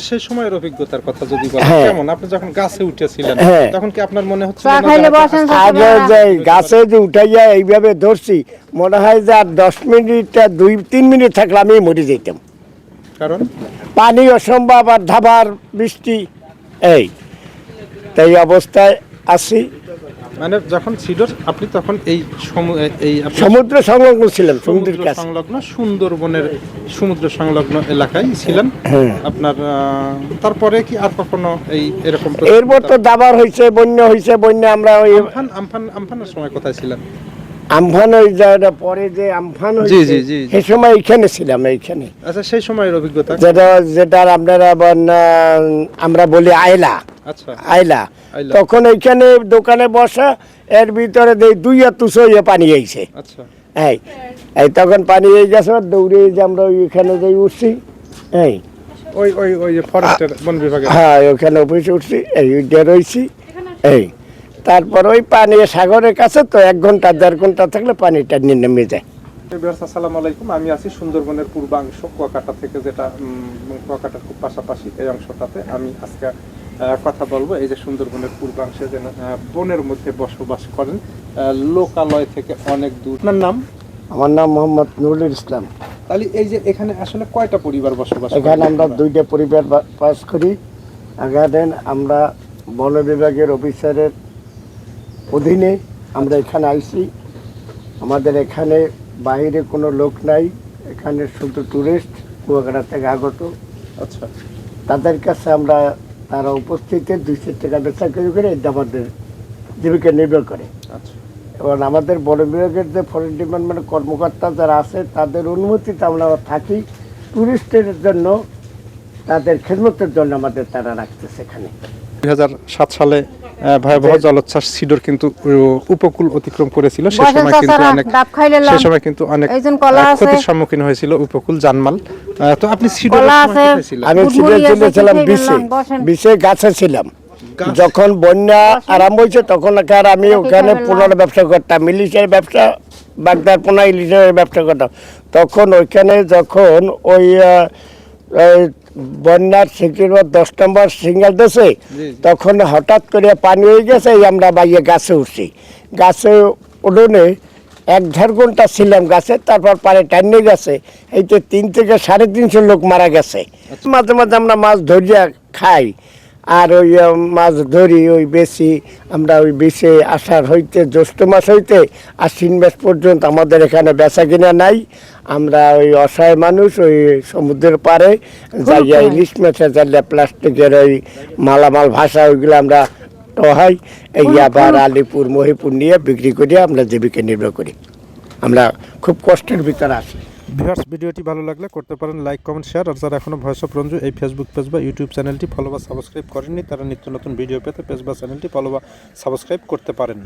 সেই সময়ের অভিজ্ঞতার কথা যদি বলেন হ্যাঁ। কেমন? আপনি যখন গাছে উঠেছিলেন হ্যাঁ। তখন কি আপনার মনে হচ্ছে আগে যে গাছে যে উঠাইয়া এইভাবে ধরছি মনে হয় যে আর দশ মিনিট দুই তিন মিনিট থাকলে আমি মরে যেতাম। কারণ? পানি অসম্ভব আর ধাবার বৃষ্টি এই। তাই অবস্থায় আছি। মানে যখন ছিল আপনি তখন এই এই সমুদ্র সংলগ্ন সমুদ্র সমুদ্রের কাছে। সংলগ্ন সুন্দরবনের সমুদ্র সংলগ্ন এলাকায় ছিলেন। হ্যাঁ। আপনার তারপরে কি আর কখনো এই এরকম এরপর তো দাবার হয়েছে বন্যা হয়েছে বন্যা আমরা ওই আমফান আমফান আমফানের সময় কোথায় ছিলেন? আমফান ওই জায়গাটা পরে যে আমফান জি, জি, জি। সে সময় এইখানে ছিলাম এইখানে। আচ্ছা সেই সময়ের অভিজ্ঞতা? যেটা যেটা আপনারা আমরা বলি আয়লা। আইলা। আইলা। তখন ওইখানে দোকানে বসা এর ভিতরে দেই তুসো ইয়ে পানি আইছে। আচ্ছা। এই এই তখন পানি এই গেছে দৌড়ে যে আমরা ওইখানে যাই উঠছি এই। ওই ওই ওই যে ফরেস্টের বন বিভাগের। হ্যাঁ ওইখানে অফিসে উঠছি এই রয়েছি এই। তারপর ওই পানি সাগরের কাছে তো এক ঘণ্টা দেড় ঘণ্টা থাকলে পানিটা নিয়ে নেমে যায়। আসসালামু আলাইকুম। আমি আছি সুন্দরবনের পূর্বাংশ কুয়াকাটা থেকে যেটা কুয়াকাটার খুব পাশাপাশি এই অংশটাতে। আমি আজকে কথা বলব এই যে সুন্দরবনের পূর্বাংশে যেন বনের মধ্যে বসবাস করেন লোকালয় থেকে অনেক দূর। আপনার নাম? আমার নাম মোহাম্মদ নুরুল ইসলাম। তাহলে এই যে এখানে আসলে কয়টা পরিবার বসবাস? এখানে আমরা দুইটা পরিবার বাস করি। আগাদেন আমরা বন বিভাগের অফিসারের অধীনে আমরা এখানে আইছি। আমাদের এখানে বাইরে কোনো লোক নাই। এখানে শুধু টুরিস্ট কুয়াকাটা থেকে আগত। আচ্ছা। তাদের কাছে আমরা তারা উপস্থিতে দুইশো টাকা বেচা করে করে আমাদের জীবিকা নির্ভর করে। আচ্ছা। এবং আমাদের বন বিভাগের যে ফরেন ডিপার্টমেন্টের কর্মকর্তা যারা আছে তাদের অনুমতিতে আমরা থাকি। টুরিস্টের জন্য তাদের খেদমতের জন্য আমাদের তারা রাখতেছে এখানে। দু হাজার সাত সালে ভয়াবহ জলোচ্ছ্বাস সিডর কিন্তু উপকূল অতিক্রম করেছিল। সে সময় কিন্তু অনেক সে সময় কিন্তু অনেক এই কলা আছে। ক্ষতির সম্মুখীন হয়েছিল উপকূল জানমাল। আহ, তো আপনি সিডর কলা আছে। আমি আছে, ছিলাম বিশে বিশে গাছে ছিলাম। যখন বন্যা আরম্ভ হয়েছে তখন আর আমি ওখানে। পোনার ব্যবসা করতাম। ইলিশের ব্যবসা বাগদার পোনা ইলিশের ব্যবসা করতাম। তখন ওইখানে যখন ওই বন্যার সিকির দশ নম্বর সিঙ্গেল দেশে তখন হঠাৎ করে পানি হয়ে গেছে আমরা বাইরে গাছে উঠছি। গাছে উঠোনে এক দেড় ঘণ্টা ছিলাম গাছে তারপর পারে টাইনে গেছে। এই তো তিন থেকে সাড়ে তিনশো লোক মারা গেছে। মাঝে মাঝে আমরা মাছ ধরিয়া খাই আর ওই মাছ ধরি ওই বেশি আমরা ওই বেশি আষাঢ় হইতে জ্যৈষ্ঠ মাস হইতে আশ্বিন মাস পর্যন্ত আমাদের এখানে বেচা কিনা নাই। আমরা ওই অসহায় মানুষ ওই সমুদ্রের পারে যাইয়া ইলিশ মাছের জানলে প্লাস্টিকের ওই মালামাল ভাষা ওইগুলো আমরা টহাই এই আবার আলিপুর মহিপুর নিয়ে বিক্রি করে আমরা জীবিকা নির্ভর করি। আমরা খুব কষ্টের ভিতরে আছি। ভিউয়ার্স ভিডিওটি ভালো লাগলে করতে পারেন লাইক কমেন্ট শেয়ার। আর যারা এখনও ভয়েস অফ রঞ্জু এই ফেসবুক পেজ বা ইউটিউব চ্যানেলটি ফলো বা সাবস্ক্রাইব করেননি তারা নিত্য নতুন ভিডিও পেতে পেজ বা চ্যানেলটি ফলো বা সাবস্ক্রাইব করতে পারেন।